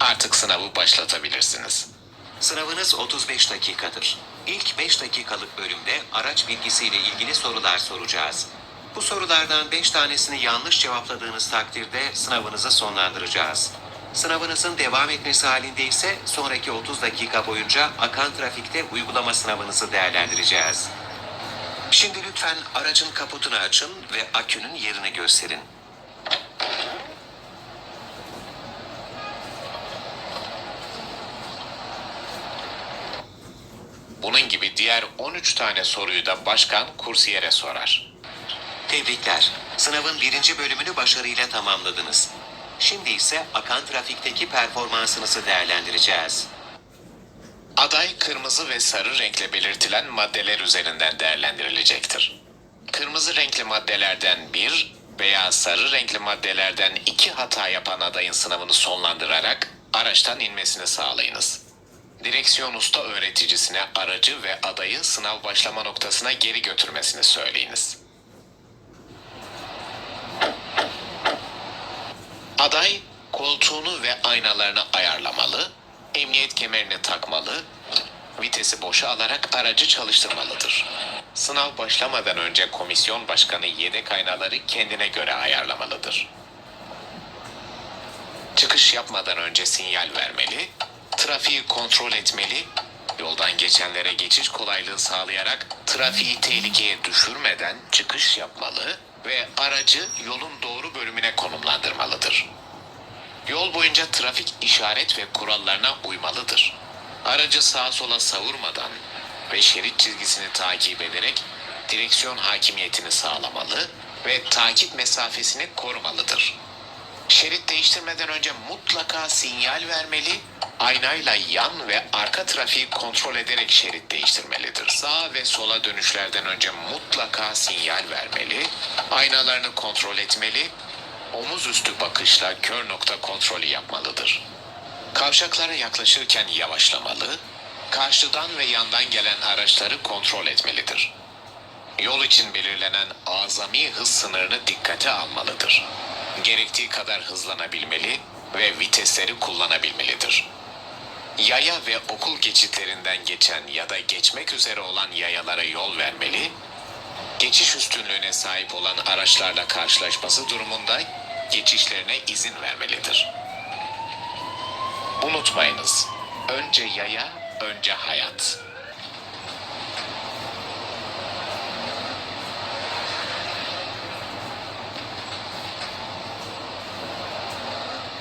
Artık sınavı başlatabilirsiniz. Sınavınız 35 dakikadır. İlk 5 dakikalık bölümde araç bilgisiyle ilgili sorular soracağız. Bu sorulardan 5 tanesini yanlış cevapladığınız takdirde sınavınızı sonlandıracağız. Sınavınızın devam etmesi halinde ise sonraki 30 dakika boyunca akan trafikte uygulama sınavınızı değerlendireceğiz. Şimdi lütfen aracın kaputunu açın ve akünün yerini gösterin. Bunun gibi diğer 13 tane soruyu da başkan kursiyere sorar. Tebrikler. Sınavın birinci bölümünü başarıyla tamamladınız. Şimdi ise akan trafikteki performansınızı değerlendireceğiz. Aday kırmızı ve sarı renkle belirtilen maddeler üzerinden değerlendirilecektir. Kırmızı renkli maddelerden bir veya sarı renkli maddelerden iki hata yapan adayın sınavını sonlandırarak araçtan inmesini sağlayınız. Direksiyon usta öğreticisine aracı ve adayı sınav başlama noktasına geri götürmesini söyleyiniz. Aday koltuğunu ve aynalarını ayarlamalı, emniyet kemerini takmalı, vitesi boşa alarak aracı çalıştırmalıdır. Sınav başlamadan önce komisyon başkanı yedek aynaları kendine göre ayarlamalıdır. Çıkış yapmadan önce sinyal vermeli, trafiği kontrol etmeli, yoldan geçenlere geçiş kolaylığı sağlayarak trafiği tehlikeye düşürmeden çıkış yapmalı ve aracı yolun doğru bölümüne konumlandırmalıdır. Yol boyunca trafik işaret ve kurallarına uymalıdır. Aracı sağa sola savurmadan ve şerit çizgisini takip ederek direksiyon hakimiyetini sağlamalı ve takip mesafesini korumalıdır. Şerit değiştirmeden önce mutlaka sinyal vermeli, aynayla yan ve arka trafiği kontrol ederek şerit değiştirmelidir. Sağa ve sola dönüşlerden önce mutlaka sinyal vermeli, aynalarını kontrol etmeli, omuz üstü bakışla kör nokta kontrolü yapmalıdır. Kavşaklara yaklaşırken yavaşlamalı, karşıdan ve yandan gelen araçları kontrol etmelidir. Yol için belirlenen azami hız sınırını dikkate almalıdır. Gerektiği kadar hızlanabilmeli ve vitesleri kullanabilmelidir. Yaya ve okul geçitlerinden geçen ya da geçmek üzere olan yayalara yol vermeli, geçiş üstünlüğüne sahip olan araçlarla karşılaşması durumunda geçişlerine izin vermelidir. Unutmayınız, önce yaya, önce hayat.